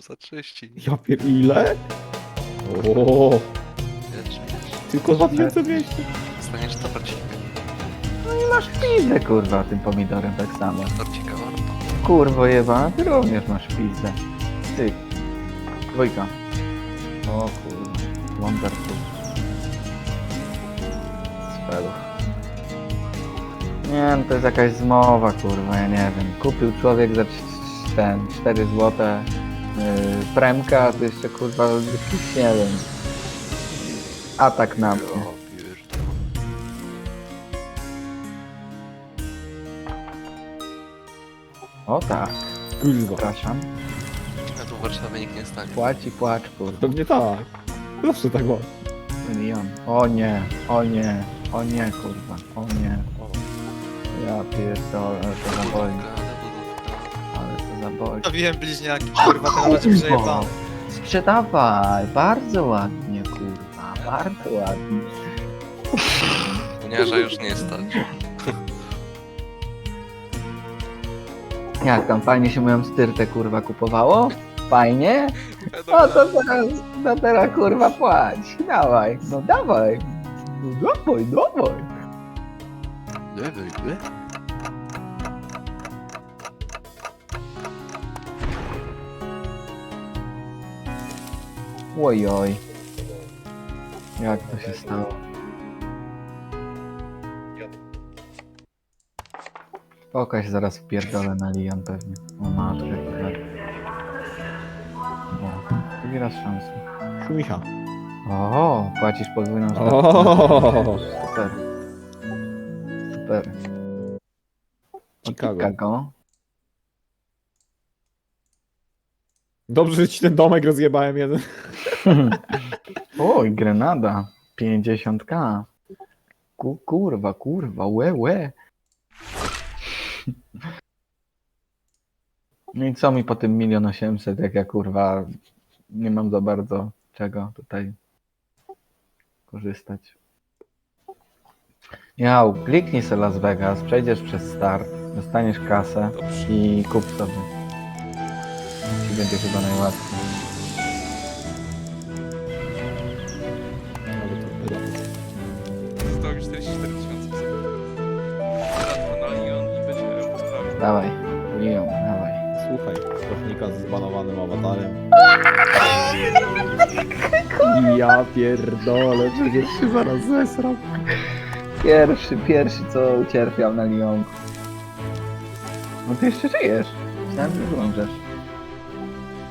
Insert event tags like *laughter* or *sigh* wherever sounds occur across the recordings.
Za 30. Ja pier... ile? O, Wiesz, wiesz. tylko 2200. Staniesz to torcika. Masz pizdę, kurwa, tym pomidorem tak samo. Torcika warto. Kurwo jeba, ty również masz pizdę. Ty. Dwójka. O kurwa. Wonderful. Spelu. Nie no, to jest jakaś zmowa, kurwa, ja nie wiem. Kupił człowiek za cz- cz- ten, 4 złote premka, a to jeszcze kurwa jakiś, nie wiem. Atak na mnie. O, tak, Kurwa. przepraszam. A tu w Warszawie nikt nie stanie. Płaci, płacz, kurwa. Pewnie tak. Zawsze tak ma. Milion. O nie, o nie, o nie, kurwa, o nie. Ja pierdolę, to budówka, budówka. Ale to zaboli. Stawiłem bliźniaki, kurwa, ten będzie przejebany. Sprzedawaj, bardzo ładnie, kurwa, bardzo ładnie. Nie, że już nie stać. Jak tam fajnie się moją styrtę, kurwa, kupowało? Fajnie? O, to teraz, no teraz, kurwa, płać. Dawaj, no dawaj. No dawaj, dawaj. Wy, wy, wy. Oj, oj. Jak to się stało? Pokaż zaraz wpierdolę na Lion pewnie. O matkę, kurwa. O, drugi raz szansę. Szumicha. O, płacisz podwójną stawkę. O, Super. Super. Chicago. Chicago. Dobrze, że ci ten domek rozjebałem jeden. *laughs* Oj, Grenada. 50k. Ku, kurwa, kurwa, łe, łe. *laughs* No i co mi po tym milion osiemset, jak ja kurwa nie mam za bardzo czego tutaj korzystać. Miał, kliknij sobie Las Vegas, przejdziesz przez start, dostaniesz kasę i kup sobie. Ci będzie chyba najłatwiej. To już 44 tysiące. Teraz to na Lyon i będzie. Dawaj, Leon, dawaj. Słuchaj, technika z zbanowanym awatarem. *laughs* Ja pierdolę, przecież się zaraz zesram. Pierwszy, pierwszy co ucierpiał na Lyonku. No ty jeszcze żyjesz. Myślałem, że umrzesz.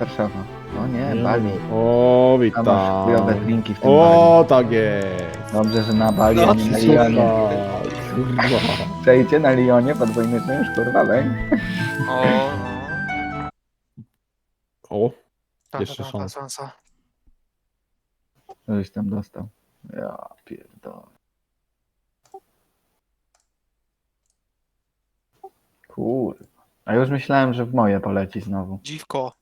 Warszawa. O nie, Bali. O, A masz chujowe witam. drinki w tym Bali. O, tak jest. Dobrze, że na Bali, No, a nie na Lyonie. Kurwa. Przejdźcie na Lyonie podwójny czynsz, kurwa, weź. O, O, ta, Jeszcze ta, ta, szansa. szansa. Coś tam dostał. Ja pierdolę. Kurwa. A już myślałem, że w moje poleci znowu. Dziwko.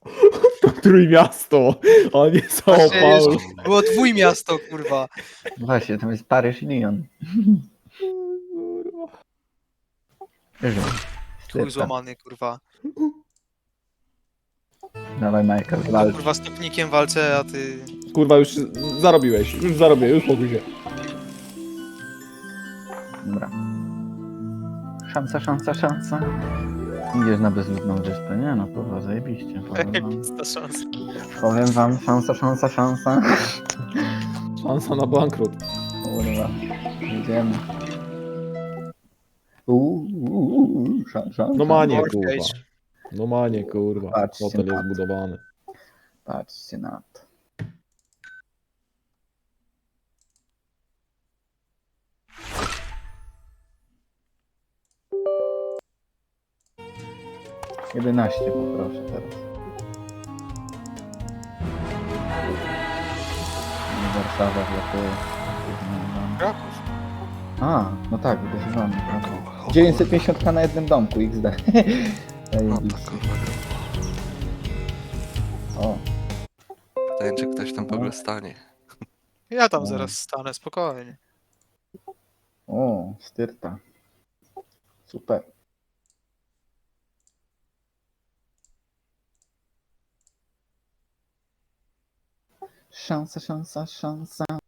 Trójmiasto, a nie São Właśnie Paulo. Było dwójmiasto, kurwa. Właśnie, tam jest Paryż i Lyon. Żył. Chuj złamany, kurwa. Dawaj Michael, walcz. kurwa, stopnikiem walczę, a ty... Kurwa, już zarobiłeś, już zarobię, już spokój się. Dobra. Szansa, szansa, szansa. Idziesz na bezludną wyspę, nie no, kurwa, zajebiście. Powiem wam, szansa. powiem wam szansa, szansa, szansa. Szansa na bankrut. Kurwa, idziemy. Uuu, szansa. No manie, kurwa. No manie, kurwa. Patrzcie Hotel jest budowany. Patrzcie na to. Jedenaście poproszę teraz. Warszawa wlatuje. Kraków. A, no tak, wydarzony. 950k na jednym domku, XD. Zajebiście. *laughs* kurwa, O, Pytanie, czy ktoś tam w ogóle stanie. Ja tam No. zaraz stanę, spokojnie. o, styrta. Super. Szansa, szansa, szansa.